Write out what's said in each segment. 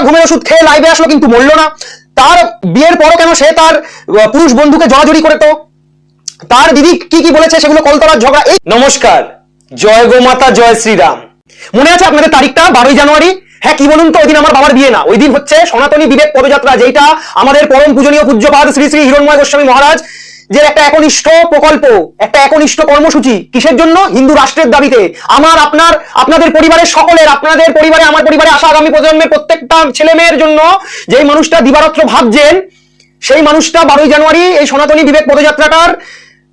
আটাত্তরটা ঘুমের ওষুধ খেয়ে লাইভে আসলো কিন্তু মরলো না। তার বিয়ের পরও কেন সে তার পুরুষ বন্ধুকে জড়াজড়ি করে তো? তার দিদি কি কি বলেছে সেগুলো কলতলার ঝগড়া এই নমস্কার। জয় গো মাতা জয় শ্রীরাম। মনে আছে আপনাদের তারিখটা? বারোই জানুয়ারি? হ্যাঁ কি বলুন তো ওই দিন আমার বাবার বিয়ে না। ওই দিন হচ্ছে সনাতনী বিবেক পদযাত্রা যেটা আমাদের পরম পূজনীয় পূজ্যপাদ শ্রী শ্রী হিরণময় গোস্বামী মহারাজ যে একটা একনিষ্ঠ প্রকল্প, একটা একনিষ্ঠ কর্মসূচি কিসের জন্য? হিন্দু রাষ্ট্রের দাবিতে। আমার, আপনার, আপনাদের পরিবারের সকলের, আপনাদের পরিবারে, আমার পরিবারে আসা আগামী প্রজন্মের প্রত্যেকটা ছেলে মেয়ের জন্য যেই মানুষটা দিবারাত্র ভাবছেন, সেই মানুষটা বারোই জানুয়ারি এই সনাতনী বিবেক পদযাত্রাটার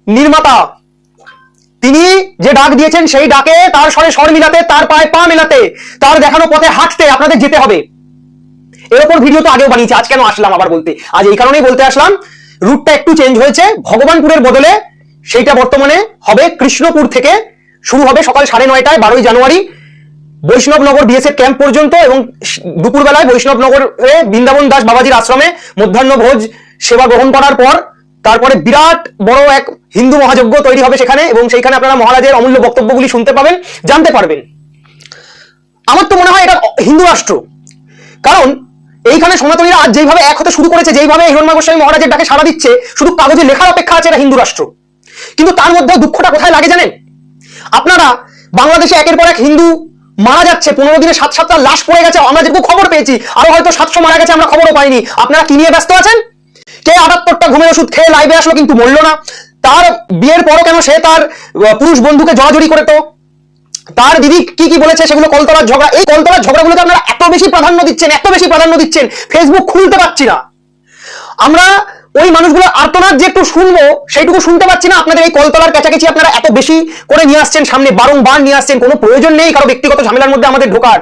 নির্মাতা। তিনি যে ডাক দিয়েছেন, সেই ডাকে তার স্বরে স্বর মিলাতে, তার পায়ে পা মেলাতে, তার দেখানো পথে হাঁটতে আপনাদের যেতে হবে। এর ওপর ভিডিও তো আগেও বানিয়েছি, আজ কেন আসলাম আবার বলতে? আজ এই কারণেই বলতে আসলাম রুটটা একটু চেঞ্জ হয়েছে। ভগবানপুরের বদলে সেইটা বর্তমানে হবে কৃষ্ণপুর থেকে শুরু হবে সকাল সাড়ে নয়টায়, বারোই জানুয়ারি। বৈষ্ণবনগর বিএসএফ ক্যাম্প পর্যন্ত এবং দুপুরবেলায় বৈষ্ণবনগরে বৃন্দাবন দাস বাবাজির আশ্রমে মধ্যাহ্ন ভোজ, সেবা গ্রহণ করার পর তারপরে বিরাট বড় এক হিন্দু মহাযজ্ঞ তৈরি হবে সেখানে এবং সেইখানে আপনারা মহারাজের অমূল্য বক্তব্যগুলি শুনতে পাবেন, জানতে পারবেন। আমার তো মনে হয় এটা হিন্দু রাষ্ট্র। কারণ এইখানে সনাতনীরা আজ যেইভাবে এক হতে শুরু করেছে, যেইভাবে হিরণময় গোস্বামী মহারাজের ডাকে সাড়া দিচ্ছে, শুধু কাগজে লেখার অপেক্ষা আছে এটা হিন্দু রাষ্ট্র। কিন্তু তার মধ্যে দুঃখটা কোথায় লাগে জানেন? আপনারা বাংলাদেশে একের পর এক হিন্দু মারা যাচ্ছে, পনেরো দিনে সাত সাতটা লাশ পড়ে গেছে, আমরা যেটুকু খবর পেয়েছি, আরও হয়তো সাতশো মারা গেছে, আমরা খবরও পাইনি। আপনারা কি নিয়ে ব্যস্ত আছেন? কে আটাত্তরটা ঘুমের ওষুধ খেয়ে লাইভে আসলো কিন্তু মরলো না? তার বিয়ের পরও কেন সে তার পুরুষ বন্ধুকে জড়াজড়ি করে তো? তার দিদি কি কি বলেছে সেগুলো কলতলার ঝগড়া। এই কলতলার ঝগড়াগুলোকে আপনারা এত বেশি প্রাধান্য দিচ্ছেন, এত বেশি প্রাধান্য দিচ্ছেন ফেসবুক খুলতে পারছি না। আমরা ওই মানুষগুলো আর্তনাদ যে একটু শুনব, সেইটুকু শুনতে পাচ্ছি না। আপনাদের এই কলতলার কাছাকাছি আপনারা এত বেশি করে নিয়ে আসছেন, সামনে বারংবার নিয়ে আসছেন, কোনো প্রয়োজন নেই কারও ব্যক্তিগত ঝামেলার মধ্যে আমাদের ঢোকার।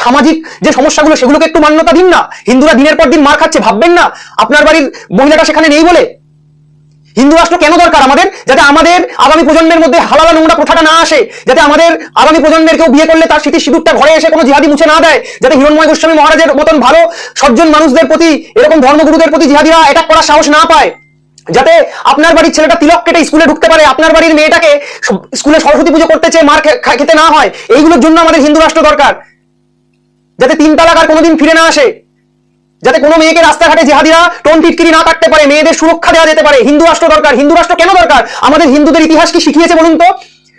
সামাজিক যে সমস্যাগুলো, সেগুলোকে একটু মান্যতা দিন না। হিন্দুরা দিনের পর দিন মার খাচ্ছে, ভাববেন না। আপনার বাড়ির মহিলাটা সেখানে নেই বলে? হিন্দু রাষ্ট্র কেন দরকার আমাদের? যাতে আমাদের আগামী প্রজন্মের মধ্যে হালালা নোংরা প্রথাটা না আসে, যাতে আমাদের আগামী প্রজন্মের কেউ বিয়ে করলে তার স্মৃতির সিঁদুরটা ঘরে এসে কোনো জিহাদি মুছে না দেয়, যাতে হিরণময় গোস্বামী মহারাজের মতন ভালো সজ্জন মানুষদের প্রতি, এরকম ধর্মগুরুদের প্রতি জিহাদিরা অ্যাটাক করার সাহস না পায়, যাতে আপনার বাড়ির ছেলেটা তিলক কেটে স্কুলে ঢুকতে পারে, আপনার বাড়ির মেয়েটাকে স্কুলে সরস্বতী পুজো করতে চেয়ে মার খেতে না হয়, এইগুলোর জন্য আমাদের হিন্দু রাষ্ট্র দরকার, যাতে তিন তালাক আর কোনোদিন ফিরে না আসে। যাতে কোনো মেয়েকে রাস্তাঘাটে জেহাদিরা টোন টিটকিরি না কাটতে পারে, মেয়েদের সুরক্ষা দেওয়া যেতে পারে। হিন্দু রাষ্ট্র দরকার। হিন্দু রাষ্ট্র কেন দরকার? আমাদের হিন্দুদের ইতিহাস কি শিখিয়েছে বলুন তো?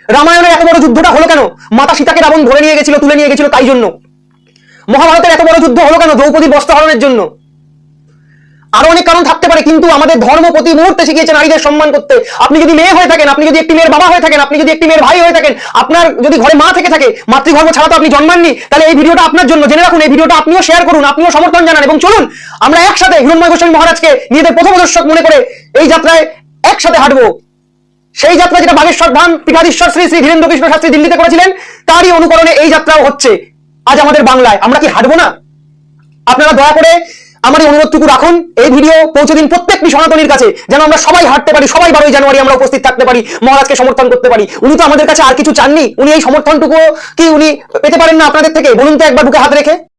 রামায়ণের এত বড় যুদ্ধটা হলো কেন? মাতা সীতাকে রাবণ ধরে নিয়ে গেছিল, তুলে নিয়ে গেছিল, তাই জন্য। মহাভারতের এত বড় যুদ্ধ হলো কেন? দ্রৌপদী বস্ত্র হরণের জন্য। আরও অনেক কারণ থাকতে পারে, কিন্তু আমাদের ধর্ম প্রতি মুহূর্তে শিখিয়েছে নারীদের সম্মান করতে। আপনি যদি মেয়ে হয়ে থাকেন, আপনি যদি একটি মেয়ের বাবা হয়ে থাকেন, আপনি যদি একটি মেয়ের ভাই হয়ে থাকেন, আপনার যদি ঘরে মা থেকে থাকে, মাতৃধর্ম ছাড়া তো আপনি জন্মাননি, তাহলে এই ভিডিওটা আপনার জন্য। জেনে রাখুন, এই ভিডিওটা আপনিও শেয়ার করুন, আপনিও সমর্থন জানান এবং চলুন, আমরা একসাথে হিরণময় গোস্বামী মহারাজকে নিজেদের প্রথম দর্শক মনে করে এই যাত্রায় একসাথে হাঁটবো। সেই যাত্রা যেটা বাগেশ্বর ধাম পীঠাধীশ্বর শ্রী শ্রী ধীরেন্দ্র কৃষ্ণ শাস্ত্রী দিল্লিতে করেছিলেন, তারই অনুকরণে এই যাত্রাও হচ্ছে। আজ আমাদের বাংলায়, আমরা কি হাঁটবো না? আপনারা দয়া করে আমার এই অনুরোধটুকু রাখুন, এই ভিডিও পৌঁছে দিন প্রত্যেকটি সনাতনীর কাছে, যেন আমরা সবাই হাঁটতে পারি, সবাই বারোই জানুয়ারি আমরা উপস্থিত থাকতে পারি, মহারাজকে সমর্থন করতে পারি। উনি তো আমাদের কাছে আর কিছু চাননি, উনি এই সমর্থনটুকু কি উনি পেতে পারেন না আপনাদের থেকে? বলুন তো একবার বুকে হাত রেখে।